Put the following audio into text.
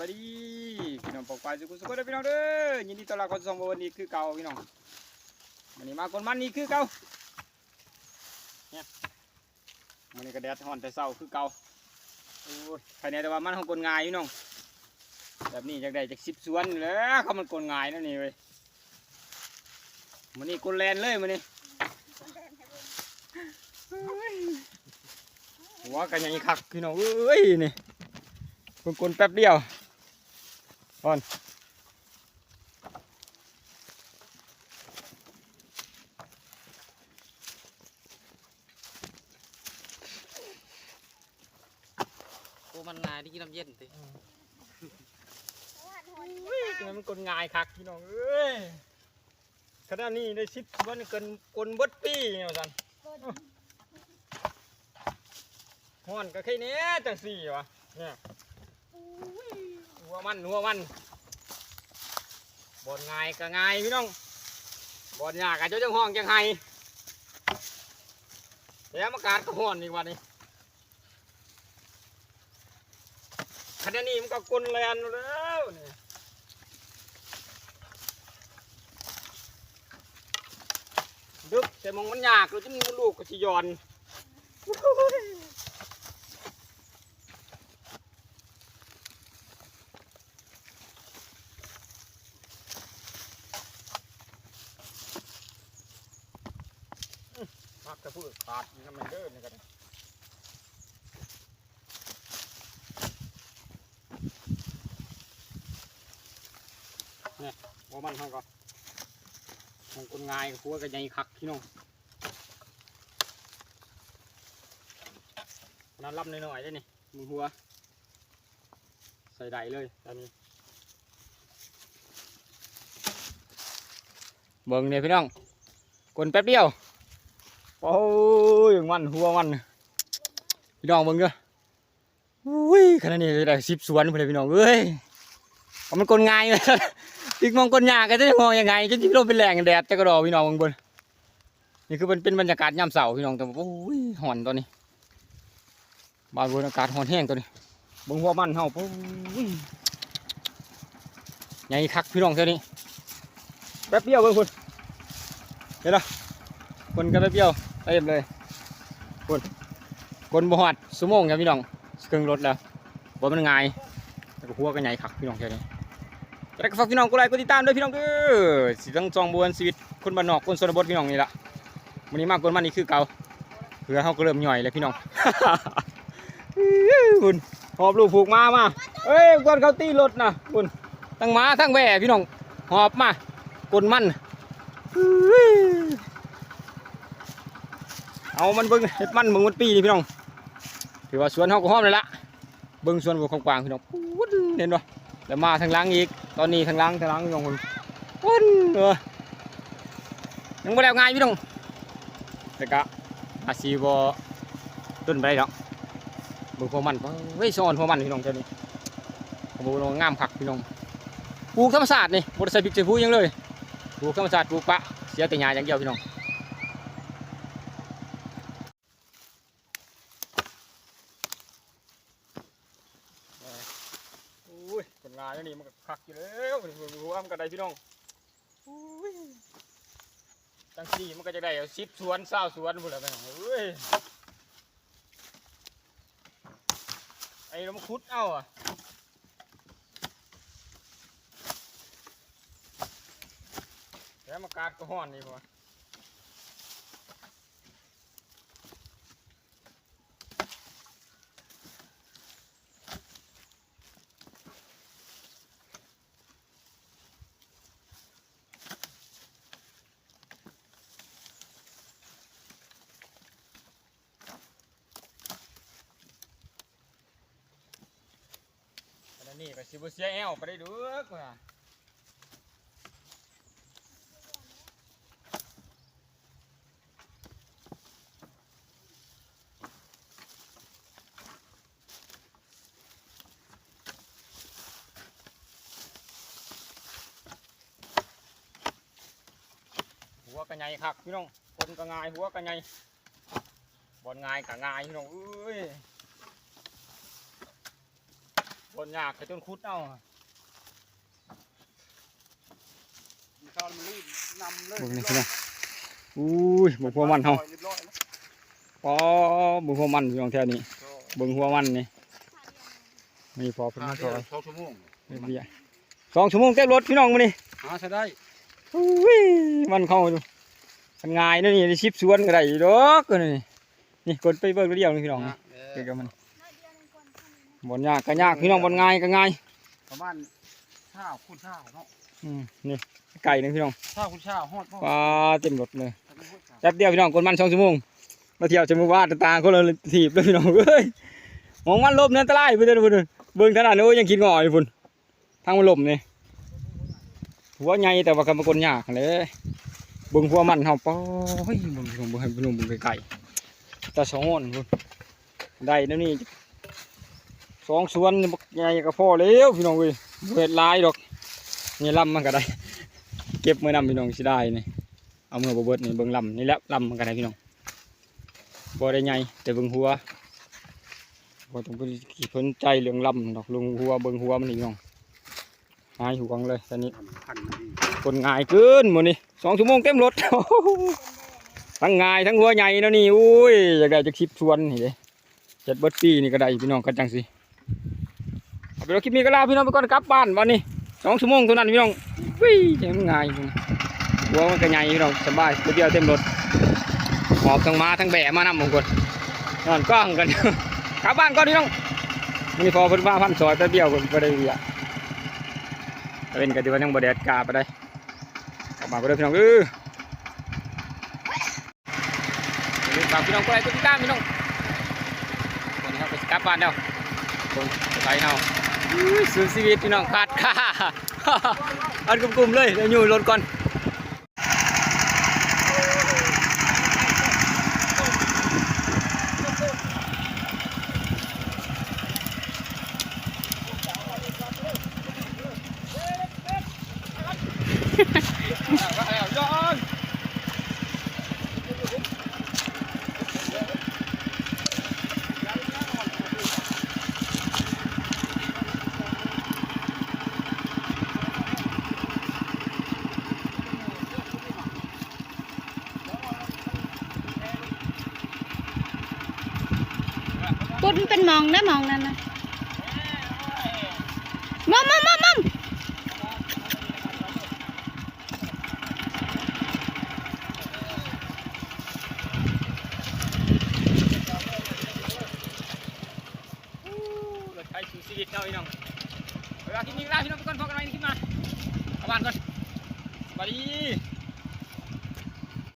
สวัสดีพี่น้องปอกปลายสุขุสุขเด้อพี่น้องเด้อยินดีต้อนรับเข้าสู่ช่องวันนี้คือเก่าพี่น้องวันนี้มาคนมันนี่คือเก่าเนี่ยวันนี้ก็แดดฮ้อนแต่เช้าคือเก่าโอ้ยภายในแต่ว่ามันของคนง่ายพี่น้องแบบนี้จากได้จากสิบสวนแล้วเขามันคนง่ายนั่นนี่เว้ยวันนี้คนแลนเลยวันนี้หัวกันยังคักพี่น้องเอ้ยนี่คนคนแป๊บเดียว ก่อนโอ้มันนายที่กินน้ำเย็นติทำไมมันกลง่ายคักพี่น้องเอ้ยขณะนี้ได้สิบวันเกินกลเบดปีเนี่ยสันฮ้อนก็แค่นี้จังสี่วะเนี่ย หัวมันหัวมันบอนง่ายก็ง่ายพี่น้องบอนยากก็เจ้าจังห้องจังไห้แล้วอากาศก็ฮ้อนอีกวันนี้ขณะนี้มันก็กลแลนแล้วเนี่ยดึกแต่มองมันยากเลยจะมีลูกก็ชิยอนมั กจะพูดขาดนี่ทำไมเดินนี่กันว่ามันเขาก็ของคนง่ายกับหัวกันใหญ่คักพี่น้องนั่นรับหน่อยๆได้นี่มือหัว ใส่ได้เลยตอนนี้เบิ่งเนี่ยพี่น้องกลแป๊บเดียว โอ้ยมันหัวมันพี่น้องเบิ่งเด้ออุ้ยขนาดนี้ได้สิบสวนเลยพี่น้องเอ้ยมันกลง่ายเลยอีกมองคนยากก็จะมองยังไงจนที่ลมเป็นแรงแดดจะกระดอพี่น้องเบางบนนี่คือเป็นเป็นบรรยากาศยามเสาร์พี่น้องแต่โอ้ยหอนตอนนี้บางบนอากาศหอนแห้งตัวนี้เบงหัวมันเฮาโอ้ยใหญ่คักพี่น้องเท่านี้แป๊บเดียวเบิ่งคุณเห็นไหม คนกันแป๊บเดียวเต็มเลยคนคนบ่หอดสมงครับพี่น้องเครื่องรถแล้วบ่มันง่ายแต่หัวก็ใหญ่คักพี่น้องเท่านี้แล้วก็ฝากพี่น้องกดไลค์กดติดตามด้วยพี่น้องเด้อสิทั้งจองบวนชีวิตคนบ้านนอกคนชนบทพี่น้องนี่ละวันนี้มากกว่ามันนี่คือเก่าเพื่อเขาก็เริ่มหย่อยเลยพี่น้องคุณหอบลูกผูกมามาเอ้ยก่อนเขาตีรถนะคุณทั้งม้าทั้งแหว่พี่น้องหอบมากลมัน เอามันเบิ้งเห็ดมันเบิ้งมันปีนี่พี่น้อง ถือว่าสวนเขาก็หอมเลยละเบิ้งสวนของกวางพี่น้องปุ๊ดเห็นปะแล้วมาทางล้างอีก ตอนนี้ทางล้างทางล้างพี่น้องคนวนเออยังบ่แล้วง่ายพี่น้องแต่ก็อาชีวต้นไปได้ดอกเบิ่งพวมันเฮ้ยสอนพวมันพี่น้องเจ้านี่ผมบอกว่างามผักพี่น้องปลูกธรรมชาตินี่บ่ได้ใส่พริกใส่ผู้หยังเลยปลูกธรรมชาติปลูกปะเสียแต่หญ้าอย่างเดียวพี่น้องอุ้ยผล งานนี่มันก็คักอยู่แล้วหัวมันก็ได้พี่น้องอุ้ยจังสี่มันก็จะได้เอาสิบสวนเศร้าสวนพุ่นแหละพี่น้องเอ้ยไอ้เรามาขุดเอาอะแล้วมากาดก็ห้อนนี่พ่อ นนี้ก็สิบเสียแอวไปได้เด้อพ่อหัวกระไงคักพี่น้องคนกระไงหัวกระไงบอลงกระไงพี่น้องเอ้ย คนยากกระจนคุดเอาตอนมันรีบนำเลยเบิ่งนี่พี่น้องอุ้ยเบิ่งหัวมันเฮาเรียบร้อยแล้วปอเบิ่งหัวมันพี่น้องแถวนี้เบิ่งหัวมันนี่นี่พอเพิ่นหามาซเท่าอไหยร่สองชั่วโมงเรียบเรียบสองชั่วโมงเต็มรถพี่น้องมื้อนี้หาใช้ได้อุ้ยมันเข้าดูมันง่ายเด้อนี่ได้ชิบสวนก็ได้อยู่ดอกก็นี่นี่กดไปเบิ่งเดียวนี่พี่น้องนี่เกี่ยวกับมัน บ่ยากก็ยากพี่น้องบ่ง่ายก็ง่ายประมาณข้าวคุณข้าวเนาะอืมนี่ไก่นึงพี่น้องข้าวคุณข้าวฮอดพ่อปลาเต็มรถเลยแป๊บเดียวพี่น้องกดมันสองชั่วโมงมาเที่ยวจมูกวาดตาคนละถีบเลยพี่น้องเอ้ยมองมันลมเนี่ยอันตรายเพิ่นเด้อเพิ่นเด้อเบิ่งขนาดนี้โอ้ยยังคิดงออยู่พุ่นทางมันลมนี่หัวใหญ่แต่ว่ากำมากลยากเลยเบิ่งหัวมันเฮาป้อยเบิ่งเบิ่งเบิ่งให้พี่น้องเบิ่งไกลๆตาสองอนพุ่นได้เดี๋ยวนี้ สองสวนบักใหญ่ก็พอแล้วพี่น้องเอ้ยเฮ็ดลายดอกนี่ลำมันก็ได้ เก็บเมื่อนำพี่น้องสิได้นี่เอาเมือบ่เบิดนี่เบิ่งลำนี่แหละลำมันก็ได้พี่น้องบ่ได้ใหญ่แต่เบิ่งหัวบ่ต้องไปสนใจเรื่องลำดอกลงหัวเบิ่งหัวมันนี่พี่น้องหายห่วงเลยตอนนี้คนง่ายเกินหมื้นี้สองชั่วโมงเต็มรถทั้งง่ายทั้งหัวใหญ่แล้วนี่อุ้ยอยากได้จะคลิปชวนนี่เด้เจ็ดเบิดปีนี่ก็ได้พี่น้องกันจังสิ เอาไปแล้วคลิปนี้ก็ลาพี่น้องไปก่อนกลับบ้านวันนี้สองชั่วโมงเท่านั้นพี่น้องวิ่งยังง่ายวัวมันก็ใหญ่พี่น้องสบายเดียวเต็มรถหอบทั้งมาทั้งแบะมานำมงกดนอนกล้องกันกลับบ้านก่อนพี่น้องนี่พอเพิ่นว่าพันซอยแป๊บเดียวเพิ่นบ่ได้เวียตะเวนก็ถือว่ายังบ่ได้กล้าไปได้กลับมาก็ได้อพี่น้องเออฝากพี่น้องกดไลค์กดติดตามพี่น้องวันนี้เราไปกลับบ้านแล้ว ตรงไปเนาสู้ชีวิตพี่น้องขาดค่าอันกลุ่มๆเลยเดี๋ยวอยู่รถก่อน กุด มันเป็นมองนะมองนั่น